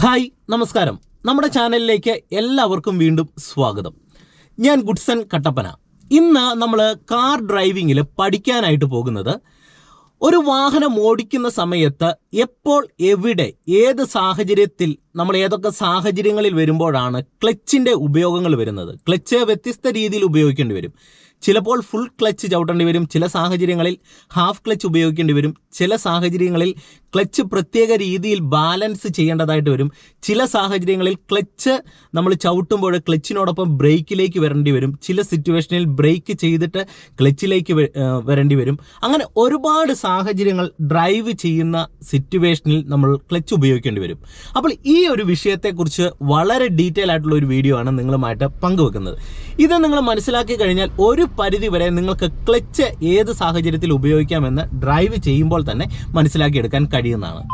Hi നമസ്കാരം. നമ്മുടെ ചാനലിലേക്ക് എല്ലാവർക്കും വീണ്ടും സ്വാഗതം. ഞാൻ ഗുഡ്സൺ കട്ടപ്പന. ഇന്ന് നമ്മൾ കാർ ഡ്രൈവിങ്ങിൽ പഠിക്കാനായിട്ട് പോകുന്നത് ഒരു വാഹനം ഓടിക്കുന്ന സമയത്ത് എപ്പോൾ എവിടെ ഏത് സാഹചര്യത്തിൽ നമ്മൾ ഏതൊക്കെ സാഹചര്യങ്ങളിൽ വരുമ്പോഴാണ് ക്ലച്ചിന്റെ ഉപയോഗങ്ങൾ വരുന്നത്. ക്ലച്ച് വ്യത്യസ്ത രീതിയിൽ ഉപയോഗിക്കേണ്ടി വരും. ചിലപ്പോൾ ഫുൾ ക്ലച്ച് ചവിട്ടേണ്ടി വരും. ചില സാഹചര്യങ്ങളിൽ ഹാഫ് ക്ലച്ച് ഉപയോഗിക്കേണ്ടി വരും. ചില സാഹചര്യങ്ങളിൽ ക്ലച്ച് പ്രത്യേക രീതിയിൽ ബാലൻസ് ചെയ്യേണ്ടതായിട്ട് വരും. ചില സാഹചര്യങ്ങളിൽ ക്ലച്ച് നമ്മൾ ചവിട്ടുമ്പോൾ ക്ലച്ചിനോടൊപ്പം ബ്രേക്കിലേക്ക് വരേണ്ടി വരും. ചില സിറ്റുവേഷനിൽ ബ്രേക്ക് ചെയ്തിട്ട് ക്ലച്ചിലേക്ക് വരേണ്ടി വരും. അങ്ങനെ ഒരുപാട് സാഹചര്യങ്ങൾ ഡ്രൈവ് ചെയ്യുന്ന സിറ്റുവേഷനിൽ നമ്മൾ ക്ലച്ച് ഉപയോഗിക്കേണ്ടി വരും. അപ്പോൾ ഈ ഒരു വിഷയത്തെക്കുറിച്ച് വളരെ ഡീറ്റെയിൽ ആയിട്ടുള്ള ഒരു വീഡിയോ ആണ് നിങ്ങളുമായിട്ട് പങ്കുവെക്കുന്നത്. ഇത് നിങ്ങൾ മനസ്സിലാക്കി കഴിഞ്ഞാൽ ഒരു പരിധി വരെ നിങ്ങൾക്ക് ക്ലച്ച് ഏത് സാഹചര്യത്തിൽ ഉപയോഗിക്കാമെന്ന് ഡ്രൈവ് ചെയ്യുമ്പോൾ തന്നെ മനസ്സിലാക്കിയെടുക്കാൻ കഴിയുന്നതാണ്.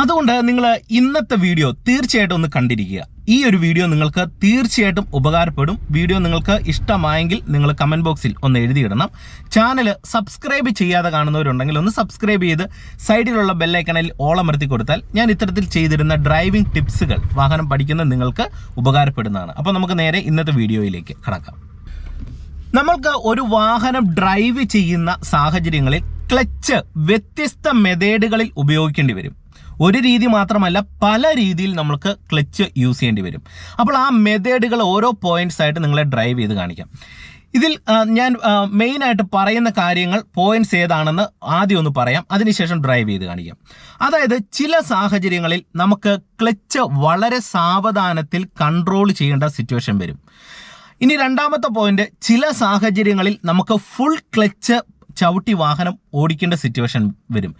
അതുകൊണ്ട് നിങ്ങൾ ഇന്നത്തെ വീഡിയോ തീർച്ചയായിട്ടും ഒന്ന് കണ്ടിരിക്കുക. ഈ ഒരു വീഡിയോ നിങ്ങൾക്ക് തീർച്ചയായിട്ടും ഉപകാരപ്പെടും. വീഡിയോ നിങ്ങൾക്ക് ഇഷ്ടമായെങ്കിൽ നിങ്ങൾ കമന്റ് ബോക്സിൽ ഒന്ന് എഴുതിയിടണം. ചാനൽ സബ്സ്ക്രൈബ് ചെയ്യാതെ കാണുന്നവരുണ്ടെങ്കിൽ ഒന്ന് സബ്സ്ക്രൈബ് ചെയ്ത് സൈഡിലുള്ള ബെല്ലൈക്കണിൽ ഓളമർത്തി കൊടുത്താൽ ഞാൻ ഇത്തരത്തിൽ ചെയ്തിരുന്ന ഡ്രൈവിംഗ് ടിപ്സുകൾ വാഹനം പഠിക്കുന്ന നിങ്ങൾക്ക് ഉപകാരപ്പെടുന്നതാണ്. അപ്പോൾ നമുക്ക് നേരെ ഇന്നത്തെ വീഡിയോയിലേക്ക് കടക്കാം. നമ്മൾക്ക് ഒരു വാഹനം ഡ്രൈവ് ചെയ്യുന്ന സാഹചര്യങ്ങളിൽ ക്ലച്ച് വ്യത്യസ്ത മെതേഡുകളിൽ ഉപയോഗിക്കേണ്ടി വരും. ഒരു രീതി മാത്രമല്ല പല രീതിയിൽ നമ്മൾക്ക് ക്ലച്ച് യൂസ് ചെയ്യേണ്ടി വരും. അപ്പോൾ ആ മെതേഡുകൾ ഓരോ പോയിന്റ്സ് ആയിട്ട് നിങ്ങളെ ഡ്രൈവ് ചെയ്ത് കാണിക്കാം. ഇതിൽ ഞാൻ മെയിൻ ആയിട്ട് പറയുന്ന കാര്യങ്ങൾ പോയിന്റ്സ് ഏതാണെന്ന് ആദ്യം ഒന്ന് പറയാം. അതിനുശേഷം ഡ്രൈവ് ചെയ്ത് കാണിക്കാം. അതായത് ചില സാഹചര്യങ്ങളിൽ നമുക്ക് ക്ലച്ച് വളരെ സാവധാനത്തിൽ കൺട്രോൾ ചെയ്യേണ്ട സിറ്റുവേഷൻ വരും. ഇനി രണ്ടാമത്തെ പോയിന്റ് ചില സാഹചര്യങ്ങളിൽ നമുക്ക് ഫുൾ ക്ലച്ച് ചവിട്ടി വാഹനം ഓടിക്കേണ്ട സിറ്റുവേഷൻ വരും.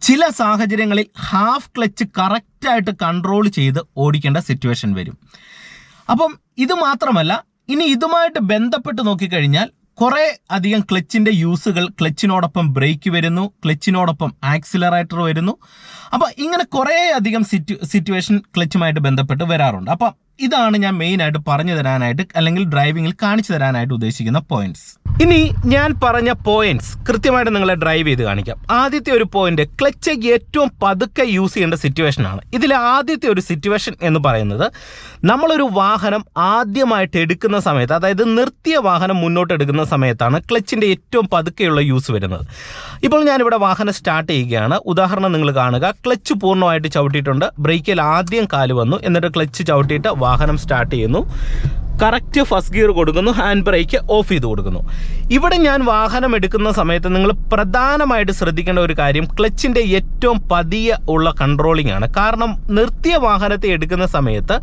ചില സാഹചര്യങ്ങളിൽ ഹാഫ് ക്ലച്ച് കറക്റ്റായിട്ട് കൺട്രോൾ ചെയ്ത് ഓടിക്കേണ്ട സിറ്റുവേഷൻ വരും. അപ്പം ഇത് മാത്രമല്ല ഇനി ഇതുമായിട്ട് ബന്ധപ്പെട്ട് നോക്കിക്കഴിഞ്ഞാൽ കുറേ അധികം ക്ലച്ചിന്റെ യൂസുകൾ ക്ലച്ചിനോടൊപ്പം ബ്രേക്ക് വരുന്നു ക്ലച്ചിനോടൊപ്പം ആക്സിലറേറ്റർ വരുന്നു. അപ്പോൾ ഇങ്ങനെ കുറേ അധികം സിറ്റു സിറ്റുവേഷൻ ക്ലച്ചുമായിട്ട് ബന്ധപ്പെട്ട് വരാറുണ്ട്. അപ്പം ഇതാണ് ഞാൻ മെയിൻ ആയിട്ട് പറഞ്ഞു തരാനായിട്ട് അല്ലെങ്കിൽ ഡ്രൈവിംഗിൽ കാണിച്ചു തരാനായിട്ട് ഉദ്ദേശിക്കുന്ന പോയിന്റ്സ് ഇനി ഞാൻ പറഞ്ഞ പോയിന്റ്സ് കൃത്യമായിട്ട് നിങ്ങളെ ഡ്രൈവ് ചെയ്ത് കാണിക്കാം. ആദ്യത്തെ ഒരു പോയിന്റ് ക്ലച്ച് ഏറ്റവും പതുക്കെ യൂസ് ചെയ്യേണ്ട സിറ്റുവേഷൻ ആണ്. ഇതിലെ ആദ്യത്തെ ഒരു സിറ്റുവേഷൻ എന്ന് പറയുന്നത് നമ്മളൊരു വാഹനം ആദ്യമായിട്ട് എടുക്കുന്ന സമയത്ത് അതായത് നിർത്തിയ വാഹനം മുന്നോട്ട് എടുക്കുന്ന സമയത്താണ് ക്ലച്ചിന്റെ ഏറ്റവും പതുക്കെയുള്ള യൂസ് വരുന്നത്. ഇപ്പോൾ ഞാനിവിടെ വാഹനം സ്റ്റാർട്ട് ചെയ്യുകയാണ്. ഉദാഹരണം നിങ്ങൾ കാണുക. ക്ലച്ച് പൂർണമായിട്ട് ചവിട്ടിയിട്ടുണ്ട്. ബ്രേക്കിൽ ആദ്യം കാൽ വന്നു. എന്നിട്ട് ക്ലച്ച് ചവിട്ടിയിട്ട് വാഹനം സ്റ്റാർട്ട് ചെയ്യുന്നു. കറക്റ്റ് ഫസ്റ്റ് ഗിയർ കൊടുക്കുന്നു ഹാൻഡ് ബ്രേക്ക് ഓഫ് ചെയ്ത് കൊടുക്കുന്നു. ഇവിടെ ഞാൻ വാഹനം എടുക്കുന്ന സമയത്ത് നിങ്ങൾ പ്രധാനമായിട്ട് ശ്രദ്ധിക്കേണ്ട ഒരു കാര്യം ക്ലച്ചിന്റെ ഏറ്റവും പതിയെ ഉള്ള കൺട്രോളിംഗ് ആണ്. കാരണം നിർത്തിയ വാഹനത്തെ എടുക്കുന്ന സമയത്ത്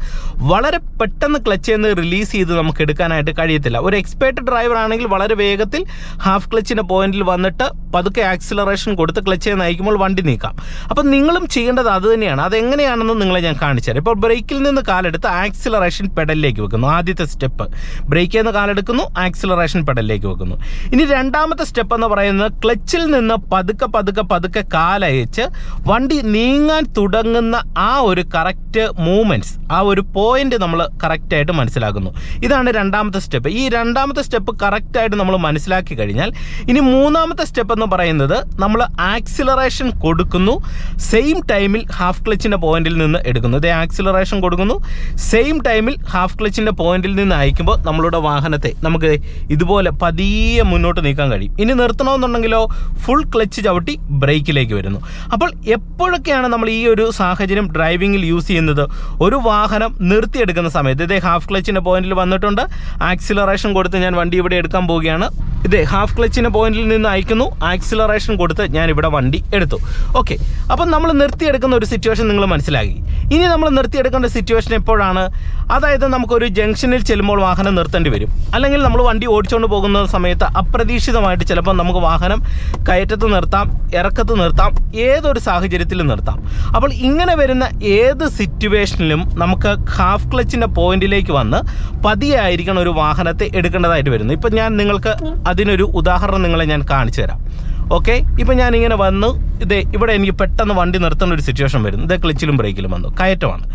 വളരെ പെട്ടെന്ന് ക്ലച്ചിൽ നിന്ന് റിലീസ് ചെയ്ത് നമുക്ക് എടുക്കാനായിട്ട് കഴിയത്തില്ല. ഒരു എക്സ്പേർട്ട് ഡ്രൈവർ ആണെങ്കിൽ വളരെ വേഗത്തിൽ ഹാഫ് ക്ലച്ചിന്റെ പോയിന്റിൽ വന്നിട്ട് പതുക്കെ ആക്സിലറേഷൻ കൊടുത്ത് ക്ലച്ചിൽ നയിക്കുമ്പോൾ വണ്ടി നീക്കാം. അപ്പം നിങ്ങളും ചെയ്യേണ്ടത് അത് തന്നെയാണ്. അതെങ്ങനെയാണെന്ന് നിങ്ങളെ ഞാൻ കാണിച്ചു തരാം ഇപ്പോൾ ബ്രേക്കിൽ നിന്ന് കാലെടുത്ത് ആക്സിലറേഷൻ പെഡലിലേക്ക് വെക്കുന്നു. ആദ്യത്തെ സ്റ്റെപ്പ്. ബ്രേക്കിൽ നിന്ന് കാലെടുക്കുന്നു ആക്സിലറേഷൻ പെഡലിലേക്ക് വെക്കുന്നു. ഇനി രണ്ടാമത്തെ സ്റ്റെപ്പ് എന്ന് പറയുന്നത് ക്ലച്ചിൽ നിന്ന് പതുക്കെ പതുക്കെ പതുക്കെ കാലയച്ച് വണ്ടി നീങ്ങാൻ തുടങ്ങുന്ന ആ ഒരു കറക്റ്റ് മൂവ്മെന്റ്സ് ആ ഒരു പോയിന്റ് നമ്മൾ കറക്റ്റായിട്ട് മനസ്സിലാക്കുന്നു. ഇതാണ് രണ്ടാമത്തെ സ്റ്റെപ്പ്. ഈ രണ്ടാമത്തെ സ്റ്റെപ്പ് കറക്റ്റായിട്ട് നമ്മൾ മനസ്സിലാക്കി കഴിഞ്ഞാൽ ഇനി മൂന്നാമത്തെ സ്റ്റെപ്പ് എന്ന് പറയുന്നത് നമ്മൾ ആക്സിലറേഷൻ കൊടുക്കുന്നു. സെയിം ടൈമിൽ ഹാഫ് ക്ലച്ചിന്റെ പോയിന്റിൽ നിന്ന് എടുക്കുന്നു. ഇതേ ആക്സിലറേഷൻ കൊടുക്കുന്നു. സെയിം ടൈമിൽ ഹാഫ് ക്ലച്ചിന്റെ പോയിന്റിൽ നിന്ന് അയക്കുമ്പോൾ നമ്മളുടെ വാഹനത്തെ നമുക്ക് ഇതുപോലെ പതിയെ മുന്നോട്ട് നീക്കാൻ കഴിയും. ഇനി നിർത്തണമെന്നുണ്ടെങ്കിലോ ഫുൾ ക്ലച്ച് ചവിട്ടി ബ്രേക്കിലേക്ക് വരുന്നു. അപ്പോൾ എപ്പോഴൊക്കെയാണ് നമ്മൾ ഈ ഒരു സാഹചര്യം ഡ്രൈവിങ്ങിൽ യൂസ് ചെയ്യുന്നത്? ഒരു വാഹനം നിർത്തിയെടുക്കുന്ന സമയത്ത് ഇതേ ഹാഫ് ക്ലച്ചിന്റെ പോയിന്റിൽ വന്നിട്ടുണ്ട്. ആക്സിലറേഷൻ കൊടുത്ത് ഞാൻ വണ്ടി ഇവിടെ എടുക്കാൻ പോവുകയാണ്. ഇതേ ഹാഫ് ക്ലച്ചിന്റെ പോയിന്റിൽ നിന്ന് അയക്കുന്നു. ആക്സിലറേഷൻ കൊടുത്ത് ഞാൻ ഇവിടെ വണ്ടി എടുത്തു. ഓക്കെ അപ്പം നമ്മൾ നിർത്തിയെടുക്കുന്ന ഒരു സിറ്റുവേഷൻ നിങ്ങൾ മനസ്സിലാക്കി ഇനി നമ്മൾ നിർത്തിയെടുക്കേണ്ട സിറ്റുവേഷൻ എപ്പോഴാണ്? അതായത് നമുക്കൊരു ജംഗ്ഷനിൽ ചെല്ലുമ്പോൾ വാഹനം നിർത്തേണ്ടി വരും. അല്ലെങ്കിൽ നമ്മൾ വണ്ടി ഓടിച്ചുകൊണ്ട് പോകുന്ന സമയത്ത് അപ്രതീക്ഷിതമായിട്ട് ചിലപ്പോൾ നമുക്ക് വാഹനം കയറ്റത്ത് നിർത്താം ഇറക്കത്ത് നിർത്താം ഏതൊരു സാഹചര്യത്തിലും നിർത്താം. അപ്പോൾ ഇങ്ങനെ വരുന്ന ഏത് സിറ്റുവേഷനിലും നമുക്ക് ഹാഫ് ക്ലച്ചിന്റെ പോയിന്റിലേക്ക് വന്ന് പതിയായിരിക്കണം ഒരു വാഹനത്തെ എടുക്കേണ്ടതായിട്ട് വരുന്നത് ഇപ്പം ഞാൻ നിങ്ങൾക്ക് അതിനൊരു ഉദാഹരണം നിങ്ങളെ ഞാൻ കാണിച്ചു തരാം. ഓക്കെ? ഇപ്പം ഞാനിങ്ങനെ വന്ന് ഇതേ ഇവിടെ എനിക്ക് പെട്ടെന്ന് വണ്ടി നിർത്തേണ്ട ഒരു സിറ്റുവേഷൻ വരും ഇതേ ക്ലിച്ചിലും ബ്രേക്കിലും വന്നു. കയറ്റമാണ്.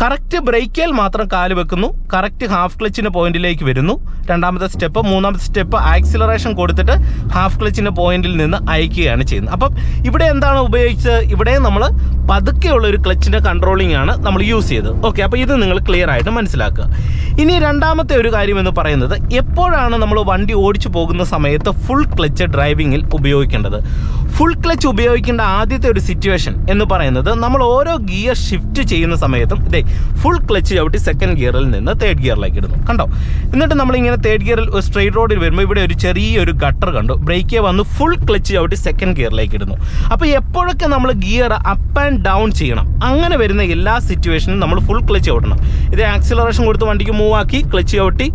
കറക്റ്റ് ബ്രേക്കിൽ മാത്രം കാൽ വെക്കുന്നു. കറക്റ്റ് ഹാഫ് ക്ലച്ചിന്റെ പോയിന്റിലേക്ക് വരുന്നു. രണ്ടാമത്തെ സ്റ്റെപ്പ് മൂന്നാമത്തെ സ്റ്റെപ്പ് ആക്സിലറേഷൻ കൊടുത്തിട്ട് ഹാഫ് ക്ലച്ചിന്റെ പോയിന്റിൽ നിന്ന് അയക്കുകയാണ് ചെയ്യുന്നത്. അപ്പം ഇവിടെ എന്താണ് ഉപയോഗിച്ചത്? ഇവിടെ നമ്മൾ പതുക്കെയുള്ള ഒരു ക്ലച്ചിന്റെ കൺട്രോളിംഗ് ആണ് നമ്മൾ യൂസ് ചെയ്തത്. ഓക്കെ അപ്പോൾ ഇത് നിങ്ങൾ ക്ലിയർ ആയിട്ട് മനസ്സിലാക്കുക. ഇനി രണ്ടാമത്തെ ഒരു കാര്യം എന്ന് പറയുന്നത് എപ്പോഴാണ് നമ്മൾ വണ്ടി ഓടിച്ചു പോകുന്ന സമയത്ത് ഫുൾ ക്ലച്ച് ഡ്രൈവിങ്ങിൽ ഉപയോഗിക്കേണ്ടത്? ഫുൾ ക്ലച്ച് ഉപയോഗിക്കേണ്ട ആദ്യത്തെ ഒരു സിറ്റുവേഷൻ എന്ന് പറയുന്നത് നമ്മൾ ഓരോ ഗിയർ ഷിഫ്റ്റ് ചെയ്യുന്ന സമയത്തും ഇതേ ഫുൾ ക്ലച്ച് ചവിട്ടി സെക്കൻഡ് ഗിയറിൽ നിന്ന് തേർഡ് ഗിയറിലേക്ക് ഇടുന്നു. കണ്ടോ? എന്നിട്ട് നമ്മളിങ്ങനെ തേർഡ് ഗിയറിൽ ഒരു സ്ട്രെയിറ്റ് റോഡിൽ വരുമ്പോൾ ഇവിടെ ഒരു ചെറിയൊരു ഗട്ടർ കണ്ടു. ബ്രേക്കേ വന്ന് ഫുൾ ക്ലച്ച് ചവിട്ടി സെക്കൻഡ് ഗിയറിലേക്ക് ഇടുന്നു. അപ്പോൾ എപ്പോഴൊക്കെ നമ്മൾ ഗിയർ അപ്പ് ആൻഡ് ഡൗൺ ചെയ്യണം? അങ്ങനെ വരുന്ന എല്ലാ സിറ്റുവേഷനും നമ്മൾ ഫുൾ ക്ലച്ച് ചവിട്ടണം. ഇത് ആക്സിലറേഷൻ കൊടുത്ത് വണ്ടിക്ക് മൂവ് ആക്കി ക്ലച്ച് ചവിട്ടി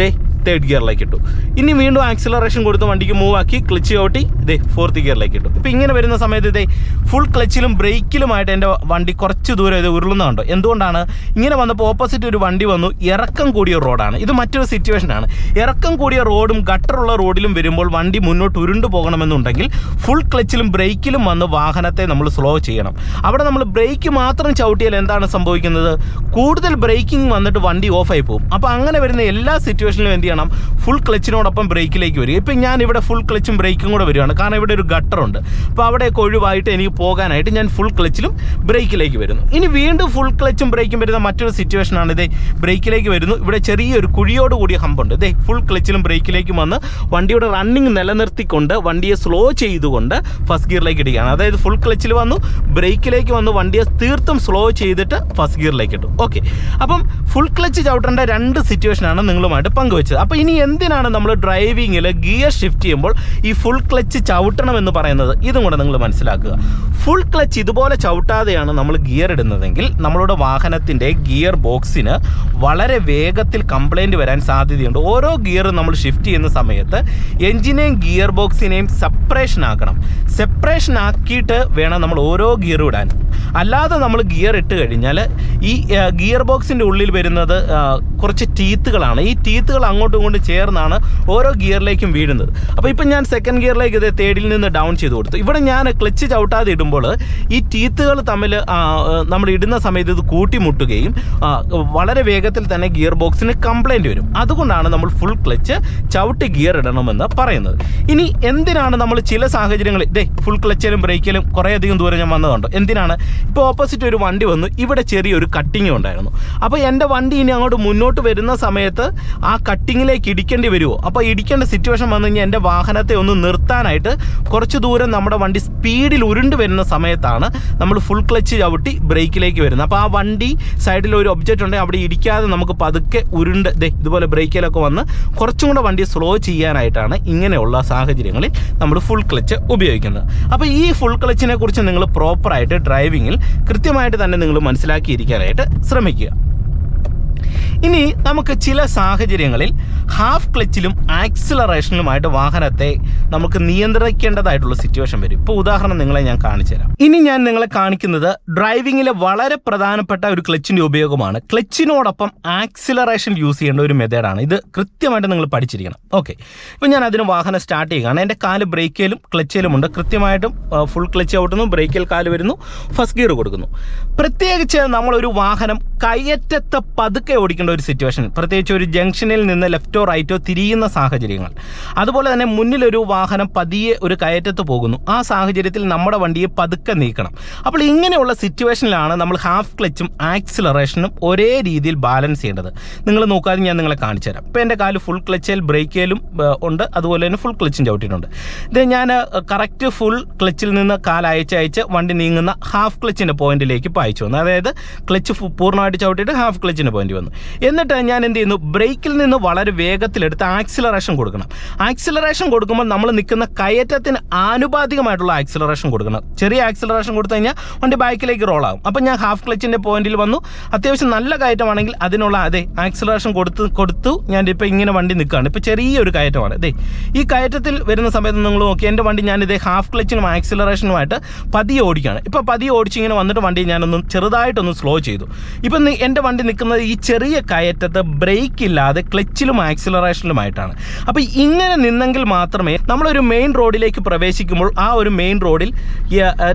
ദേ തേർഡ് ഗിയറിലേക്ക് ഇട്ടു. ഇനി വീണ്ടും ആക്സിലറേഷൻ കൊടുത്ത് വണ്ടിക്ക് മൂവ് ആക്കി ക്ലച്ച് ചവിട്ടി ഇതേ ഫോർത്ത് ഗിയറിലേക്ക് ഇട്ടു. ഇപ്പം ഇങ്ങനെ വരുന്ന സമയത്ത് ഇതേ ഫുൾ ക്ലച്ചിലും ബ്രേക്കിലുമായിട്ട് എന്റെ വണ്ടി കുറച്ച് ദൂരം ഇത് ഉരുളുന്നുണ്ടോ എന്തുകൊണ്ടാണ്? ഇങ്ങനെ വന്നപ്പോൾ ഓപ്പോസിറ്റ് ഒരു വണ്ടി വന്നു ഇറക്കം കൂടിയ റോഡാണ് ഇത് മറ്റൊരു സിറ്റുവേഷനാണ് ഇറക്കം കൂടിയ റോഡും ഗട്ടറുള്ള റോഡിലും വരുമ്പോൾ വണ്ടി മുന്നോട്ട് ഉരുണ്ടു പോകണമെന്നുണ്ടെങ്കിൽ ഫുൾ ക്ലച്ചിലും ബ്രേക്കിലും വന്ന് വാഹനത്തെ നമ്മൾ സ്ലോ ചെയ്യണം. അവിടെ നമ്മൾ ബ്രേക്ക് മാത്രം ചവിട്ടിയാൽ എന്താണ് സംഭവിക്കുന്നത്? കൂടുതൽ ബ്രേക്കിംഗ് വന്നിട്ട് വണ്ടി ഓഫായി പോകും. അപ്പോൾ അങ്ങനെ വരുന്ന എല്ലാ സിറ്റുവേഷനിലും എന്ത് ചെയ്യണം. ഫുൾ ക്ലച്ചിനോടൊപ്പം ബ്രേക്കിലേക്ക് വരിക ഇപ്പം ഞാൻ ഇവിടെ ഫുൾ ക്ലച്ചും ബ്രേക്കും കൂടെ വരികയാണ് കാരണം ഇവിടെ ഒരു ഗട്ടറുണ്ട്. അപ്പോൾ അവിടെയൊക്കെ ഒഴിവായിട്ട് എനിക്ക് പോകാനായിട്ട് ഞാൻ ഫുൾ ക്ലച്ചിലും ബ്രേക്കിലേക്ക് വരുന്നു. ഇനി വീണ്ടും ഫുൾ ക്ലച്ചും ബ്രേക്കും വരുന്ന മറ്റൊരു സിറ്റുവേഷനാണ് ഇതേ ബ്രേക്കിലേക്ക് വരുന്നു. ഇവിടെ ചെറിയൊരു കുഴിയോട് കൂടിയ ഹമ്പുണ്ട്. ഇതേ ഫുൾ ക്ലച്ചിലും ബ്രേക്കിലേക്കും വന്ന് വണ്ടിയുടെ റണ്ണിങ് നിലനിർത്തിക്കൊണ്ട് വണ്ടിയെ സ്ലോ ചെയ്തുകൊണ്ട് ഫസ്റ്റ് ഗിയറിലേക്ക് ഇടുകയാണ്. അതായത് ഫുൾ ക്ലച്ചിൽ വന്നു ബ്രേക്കിലേക്ക് വന്ന് വണ്ടിയെ തീർത്തും സ്ലോ ചെയ്തിട്ട് ഫസ്റ്റ് ഗിയറിലേക്ക് ഇട്ടു. ഓക്കെ അപ്പം ഫുൾ ക്ലച്ച് ചവിട്ടേണ്ട രണ്ട് സിറ്റുവേഷനാണ് നിങ്ങളുമായിട്ട് പങ്കുവെച്ചത്. അപ്പോൾ ഇനി എന്തിനാണ് നമ്മൾ ഡ്രൈവിങ്ങിൽ ഗിയർ ഷിഫ്റ്റ് ചെയ്യുമ്പോൾ ഈ ഫുൾ ക്ലച്ച് ചവിട്ടണം എന്ന് പറയുന്നത്? ഇതും കൂടെ നിങ്ങൾ മനസ്സിലാക്കുക. ഫുൾ ക്ലച്ച് ഇതുപോലെ ചവിട്ടാതെയാണ് നമ്മൾ ഗിയർ ഇടുന്നതെങ്കിൽ നമ്മളുടെ വാഹനത്തിന്റെ ഗിയർ ബോക്സിന് വളരെ വേഗത്തിൽ കംപ്ലൈന്റ് വരാൻ സാധ്യതയുണ്ട്. ഓരോ ഗിയറും നമ്മൾ ഷിഫ്റ്റ് ചെയ്യുന്ന സമയത്ത് എഞ്ചിനെയും ഗിയർ ബോക്സിനെയും സെപ്പറേഷൻ ആക്കണം. സെപ്പറേഷൻ ആക്കിയിട്ട് വേണം നമ്മൾ ഓരോ ഗിയർ ഇടാൻ. അല്ലാതെ നമ്മൾ ഗിയർ ഇട്ട് കഴിഞ്ഞാൽ ഈ ഗിയർ ബോക്സിന്റെ ഉള്ളിൽ വരുന്നത് കുറച്ച് ടീത്തുകളാണ്. ഈ ടീത്തുകൾ അങ്ങോട്ടും ഇങ്ങോട്ടും ചേർന്നാണ് ഓരോ ഗിയറിലേക്കും വീഴുന്നത്. അപ്പോൾ ഇപ്പം ഞാൻ സെക്കൻഡ് ഗിയറിലേക്ക് ഇത് തേർഡിൽ നിന്ന് ഡൗൺ ചെയ്ത് കൊടുത്തു. ഇവിടെ ഞാൻ ക്ലച്ച് ചവിട്ടാതെ ഇടുമ്പോൾ ഈ ടീത്തുകൾ തമ്മിൽ നമ്മൾ ഇടുന്ന സമയത്ത് ഇത് കൂട്ടിമുട്ടുകയും വളരെ വേഗത്തിൽ തന്നെ ഗിയർ ബോക്സിന് കംപ്ലൈന്റ് വരും. അതുകൊണ്ടാണ് നമ്മൾ ഫുൾ ക്ലച്ച് ചവിട്ടി ഗിയർ ഇടണമെന്ന് പറയുന്നത്. ഇനി എന്തിനാണ് നമ്മൾ ചില സാഹചര്യങ്ങളിൽ ദേ ഫുൾ ക്ലച്ചിലും ബ്രേക്കിലും കുറേയധികം ദൂരം ഞാൻ വന്നതുണ്ട് എന്തിനാണ് ഇപ്പോൾ ഓപ്പോസിറ്റ് ഒരു വണ്ടി വന്നു. ഇവിടെ ചെറിയൊരു കട്ടിങ് ഉണ്ടായിരുന്നു. അപ്പോൾ എന്റെ വണ്ടി ഇനി അങ്ങോട്ട് മുന്നോട്ട് വരുന്ന സമയത്ത് ആ കട്ടിങ്ങിലേക്ക് ഇടിക്കേണ്ടി വരുമോ അപ്പോൾ ഇടിക്കേണ്ട സിറ്റുവേഷൻ വന്നു കഴിഞ്ഞാൽ എന്റെ വാഹനത്തെ ഒന്ന് നിർത്താനായിട്ട് കുറച്ച് ദൂരം നമ്മുടെ വണ്ടി സ്പീഡിൽ ഉരുണ്ട് വരുന്ന സമയത്താണ് നമ്മൾ ഫുൾ ക്ലച്ച് ചവിട്ടി ബ്രേക്കിലേക്ക് വരുന്നത്. അപ്പോൾ ആ വണ്ടി സൈഡിൽ ഒരു ഒബ്ജക്റ്റ് ഉണ്ടെങ്കിൽ അവിടെ ഇടിക്കാതെ നമുക്ക് പതുക്കെ ഉരുണ്ട് ദേ ഇതുപോലെ ബ്രേക്കിലൊക്കെ വന്ന് കുറച്ചും കൂടെ വണ്ടി സ്ലോ ചെയ്യാനായിട്ടാണ് ഇങ്ങനെയുള്ള സാഹചര്യങ്ങളിൽ നമ്മൾ ഫുൾ ക്ലച്ച് ഉപയോഗിക്കുന്നത്. അപ്പോൾ ഈ ഫുൾ ക്ലച്ചിനെ കുറിച്ച് നിങ്ങൾ പ്രോപ്പറായിട്ട് ഡ്രൈവിങ്ങിൽ കൃത്യമായിട്ട് തന്നെ നിങ്ങൾ മനസ്സിലാക്കിയിരിക്കാനായിട്ട് ശ്രമിക്കുക. ഇനി നമുക്ക് ചില സാഹചര്യങ്ങളിൽ ഹാഫ് ക്ലച്ചിലും ആക്സിലറേഷനിലുമായിട്ട് വാഹനത്തെ നമുക്ക് നിയന്ത്രിക്കേണ്ടതായിട്ടുള്ള സിറ്റുവേഷൻ വരും. ഇപ്പോൾ ഉദാഹരണം നിങ്ങളെ ഞാൻ കാണിച്ചു തരാം. ഇനി ഞാൻ നിങ്ങളെ കാണിക്കുന്നത് ഡ്രൈവിങ്ങിലെ വളരെ പ്രധാനപ്പെട്ട ഒരു ക്ലച്ചിന്റെ ഉപയോഗമാണ്. ക്ലച്ചിനോടൊപ്പം ആക്സിലറേഷൻ യൂസ് ചെയ്യേണ്ട ഒരു മെത്തേഡാണ് ഇത് കൃത്യമായിട്ട് നിങ്ങൾ പഠിച്ചിരിക്കണം. ഓക്കെ ഇപ്പം ഞാൻ അതിന് വാഹനം സ്റ്റാർട്ട് ചെയ്യുകയാണ്. എന്റെ കാൽ ബ്രേക്കിലും ക്ലച്ചിലും ഉണ്ട്. കൃത്യമായിട്ടും ഫുൾ ക്ലച്ച് ഔട്ടുന്നു ബ്രേക്കിൽ കാൽ വരുന്നു ഫസ്റ്റ് ഗിയർ കൊടുക്കുന്നു. പ്രത്യേകിച്ച് നമ്മളൊരു വാഹനം കയ്യറ്റത്തെ പതുക്കെ ഓടിക്കേണ്ട ഒരു സിറ്റുവേഷൻ പ്രത്യേകിച്ച് ഒരു ജംഗ്ഷനിൽ നിന്ന് ലെഫ്റ്റോ റൈറ്റോ തിരിയുന്ന സാഹചര്യങ്ങൾ. അതുപോലെ തന്നെ മുന്നിലൊരു വാഹനം പതിയെ ഒരു കയറ്റത്ത് പോകുന്നു. ആ സാഹചര്യത്തിൽ നമ്മുടെ വണ്ടിയെ പതുക്കെ നീക്കണം. അപ്പോൾ ഇങ്ങനെയുള്ള സിറ്റുവേഷനിലാണ് നമ്മൾ ഹാഫ് ക്ലച്ചും ആക്സിലറേഷനും ഒരേ രീതിയിൽ ബാലൻസ് ചെയ്യേണ്ടത്. നിങ്ങൾ നോക്കാതെ ഞാൻ നിങ്ങളെ കാണിച്ചു തരാം. ഇപ്പോൾ എന്റെ കാൽ ഫുൾ ക്ലച്ചിൽ ബ്രേക്കിലും ഉണ്ട്. അതുപോലെ തന്നെ ഫുൾ ക്ലച്ചും ചവിട്ടിയിട്ടുണ്ട്. ഇത് ഞാൻ കറക്റ്റ് ഫുൾ ക്ലച്ചിൽ നിന്ന് കാൽ അയച്ച് അയച്ച് വണ്ടി നീങ്ങുന്ന ഹാഫ് ക്ലച്ചിന്റെ പോയിന്റിലേക്ക് പായിച്ചു വന്നു. അതായത് ക്ലച്ച് പൂർണമായിട്ട് ചവിട്ടിയിട്ട് ഹാഫ് ക്ലച്ചിന്റെ പോയിന്റ് വന്നു. എന്നിട്ട് ഞാൻ എന്ത് ചെയ്യുന്നു? ബ്രേക്കിൽ നിന്ന് വളരെ വേഗത്തിലെടുത്ത് ആക്സിലറേഷൻ കൊടുക്കണം. ആക്സിലറേഷൻ കൊടുക്കുമ്പോൾ നമ്മൾ നിൽക്കുന്ന കയറ്റത്തിന് ആനുപാതികമായിട്ടുള്ള ആക്സിലറേഷൻ കൊടുക്കണം. ചെറിയ ആക്സിലറേഷൻ കൊടുത്തു കഴിഞ്ഞാൽ വണ്ടി ബാക്കിലേക്ക് റോൾ ആകും. അപ്പം ഞാൻ ഹാഫ് ക്ലച്ചിന്റെ പോയിന്റിൽ വന്നു. അത്യാവശ്യം നല്ല കയറ്റമാണെങ്കിൽ അതിനുള്ള അതെ ആക്സിലറേഷൻ കൊടുത്ത് കൊടുത്തു. ഞാൻ ഇപ്പോൾ ഇങ്ങനെ വണ്ടി നിൽക്കുകയാണ്. ഇപ്പോൾ ചെറിയൊരു കയറ്റമാണ്. അതെ ഈ കയറ്റത്തിൽ വരുന്ന സമയത്ത് നിങ്ങൾ നോക്കി എന്റെ വണ്ടി ഞാൻ ഇതേ ഹാഫ് ക്ലച്ചിനും ആക്സിലറേഷനുമായിട്ട് പതിയെ ഓടിക്കുകയാണ്. ഇപ്പോൾ പതിയെ ഓടിച്ച് ഇങ്ങനെ വന്നിട്ട് വണ്ടി ഞാനൊന്ന് ചെറുതായിട്ടൊന്ന് സ്ലോ ചെയ്തു. ഇപ്പം എന്റെ വണ്ടി നിൽക്കുന്നത് ഈ ചെറിയ കയറ്റത്ത് ബ്രേക്ക് ഇല്ലാതെ ക്ലച്ചിലും ആക്സിലറേഷനിലുമായിട്ടാണ്. അപ്പോൾ ഇങ്ങനെ നിന്നെങ്കിൽ മാത്രമേ നമ്മളൊരു മെയിൻ റോഡിലേക്ക് പ്രവേശിക്കുമ്പോൾ ആ ഒരു മെയിൻ റോഡിൽ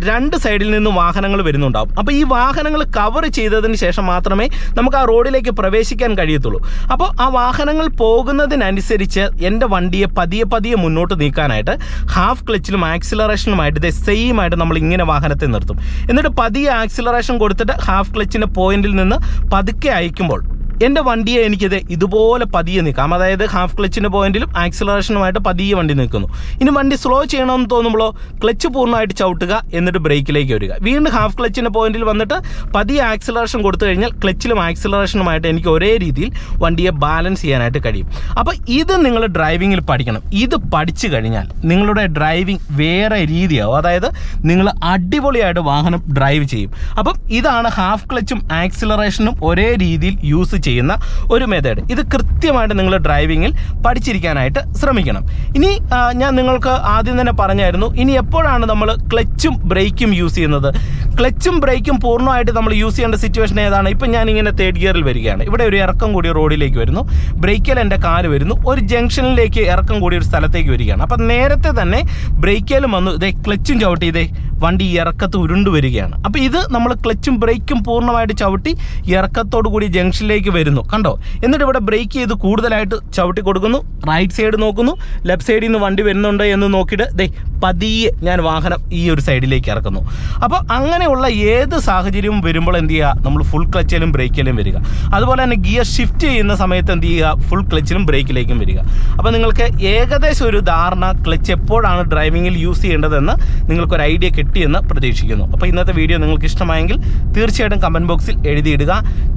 രണ്ട് സൈഡിൽ നിന്ന് വാഹനങ്ങൾ വരുന്നുണ്ടാവും. അപ്പോൾ ഈ വാഹനങ്ങൾ കവർ ചെയ്തതിന് ശേഷം മാത്രമേ നമുക്ക് ആ റോഡിലേക്ക് പ്രവേശിക്കാൻ കഴിയത്തുള്ളൂ. അപ്പോൾ ആ വാഹനങ്ങൾ പോകുന്നതിനനുസരിച്ച് എന്റെ വണ്ടിയെ പതിയെ പതിയെ മുന്നോട്ട് നീക്കാനായിട്ട് ഹാഫ് ക്ലച്ചിലും ആക്സിലറേഷനുമായിട്ട് ഇതേ സെയിം ആയിട്ട് നമ്മൾ ഇങ്ങനെ വാഹനത്തെ നിർത്തും. എന്നിട്ട് പതിയെ ആക്സിലറേഷൻ കൊടുത്തിട്ട് ഹാഫ് ക്ലച്ചിന്റെ പോയിന്റിൽ നിന്ന് പതുക്കെ അയക്കുമ്പോൾ എന്റെ വണ്ടിയെ എനിക്കിത് ഇതുപോലെ പതിയെ നിൽക്കാം അതായത് ഹാഫ് ക്ലച്ചിന്റെ പോയിന്റിലും ആക്സിലറേഷനുമായിട്ട് പതിയെ വണ്ടി നിൽക്കുന്നു ഇനി വണ്ടി സ്ലോ ചെയ്യണമെന്ന് തോന്നുമ്പോൾ ക്ലച്ച് പൂർണമായിട്ട് ചവിട്ടുക എന്നിട്ട് ബ്രേക്കിലേക്ക് വരിക. വീണ്ടും ഹാഫ് ക്ലച്ചിന്റെ പോയിന്റിൽ വന്നിട്ട് പതിയെ ആക്സിലറേഷൻ കൊടുത്തു കഴിഞ്ഞാൽ ക്ലച്ചിലും ആക്സിലറേഷനുമായിട്ട് എനിക്ക് ഒരേ രീതിയിൽ വണ്ടിയെ ബാലൻസ് ചെയ്യാനായിട്ട് കഴിയും. അപ്പോൾ ഇത് നിങ്ങൾ ഡ്രൈവിങ്ങിൽ പഠിക്കണം. ഇത് പഠിച്ചു കഴിഞ്ഞാൽ നിങ്ങളുടെ ഡ്രൈവിംഗ് വേറെ രീതിയാവും. അതായത് നിങ്ങൾ അടിപൊളിയായിട്ട് വാഹനം ഡ്രൈവ് ചെയ്യും. അപ്പം ഇതാണ് ഹാഫ് ക്ലച്ചും ആക്സിലറേഷനും ഒരേ രീതിയിൽ യൂസ് ചെയ്യുന്ന ഒരു മെത്തേഡ് ഇത് കൃത്യമായിട്ട് നിങ്ങൾ ഡ്രൈവിങ്ങിൽ പഠിച്ചിരിക്കാനായിട്ട് ശ്രമിക്കണം. ഇനി ഞാൻ നിങ്ങൾക്ക് ആദ്യം തന്നെ പറഞ്ഞായിരുന്നു ഇനി എപ്പോഴാണ് നമ്മൾ ക്ലച്ചും ബ്രേക്കും യൂസ് ചെയ്യുന്നത്? ക്ലച്ചും ബ്രേക്കും പൂർണമായിട്ട് നമ്മൾ യൂസ് ചെയ്യേണ്ട സിറ്റുവേഷൻ ഏതാണ്? ഇപ്പം ഞാൻ ഇങ്ങനെ തേർഡ് ഗിയറിൽ വരികയാണ്. ഇവിടെ ഒരു ഇറക്കം കൂടി റോഡിലേക്ക് വരുന്നു. ബ്രേക്കിൽ എന്റെ കാൽ വരുന്നു. ഒരു ജംഗ്ഷനിലേക്ക് ഇറക്കം കൂടി ഒരു സ്ഥലത്തേക്ക് വരികയാണ്. അപ്പം നേരത്തെ തന്നെ ബ്രേക്കിലും വന്നു. ഇതേ ക്ലച്ചും ചവിട്ടി. ഇതേ വണ്ടി ഇറക്കത്ത് ഉരുണ്ടു വരികയാണ്. അപ്പോൾ ഇത് നമ്മൾ ക്ലച്ചും ബ്രേക്കും പൂർണമായിട്ട് ചവിട്ടി ഇറക്കത്തോടു കൂടി ജംഗ്ഷനിലേക്ക് വരുന്നു. കണ്ടോ? എന്നിട്ട് ഇവിടെ ബ്രേക്ക് ചെയ്ത് കൂടുതലായിട്ട് ചവിട്ടി കൊടുക്കുന്നു. റൈറ്റ് സൈഡ് നോക്കുന്നു. ലെഫ്റ്റ് സൈഡിൽ നിന്ന് വണ്ടി വരുന്നുണ്ടോ എന്ന് നോക്കിയിട്ട് ദേ പതിയെ ഞാൻ വാഹനം ഈ ഒരു സൈഡിലേക്ക് ഇറക്കുന്നു. അപ്പോൾ അങ്ങനെയുള്ള ഏത് സാഹചര്യവും വരുമ്പോൾ എന്ത് ചെയ്യുക? നമ്മൾ ഫുൾ ക്ലച്ചിലും ബ്രേക്കിലും വരിക. അതുപോലെ തന്നെ ഗിയർ ഷിഫ്റ്റ് ചെയ്യുന്ന സമയത്ത് എന്ത് ചെയ്യുക? ഫുൾ ക്ലച്ചിലും ബ്രേക്കിലേക്കും വരിക. അപ്പോൾ നിങ്ങൾക്ക് ഏകദേശം ഒരു ധാരണ ക്ലച്ച് എപ്പോഴാണ് ഡ്രൈവിങ്ങിൽ യൂസ് ചെയ്യേണ്ടതെന്ന് നിങ്ങൾക്കൊരു ഐഡിയ കിട്ടിയെന്ന് പ്രതീക്ഷിക്കുന്നു. അപ്പോൾ ഇന്നത്തെ വീഡിയോ നിങ്ങൾക്ക് ഇഷ്ടമായെങ്കിൽ തീർച്ചയായിട്ടും കമന്റ് ബോക്സിൽ എഴുതിയിടുക.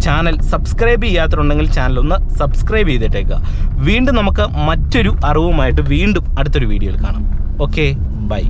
ചാനൽ സബ്സ്ക്രൈബ് ചെയ്യാത്തതുണ്ടെങ്കിൽ ചാനൽ ഒന്ന് സബ്സ്ക്രൈബ് ചെയ്തിട്ടേക്കുക വീണ്ടും നമുക്ക് മറ്റൊരു അറിവുമായിട്ട് വീണ്ടും അടുത്തൊരു വീഡിയോയിൽ കാണാം. Okay bye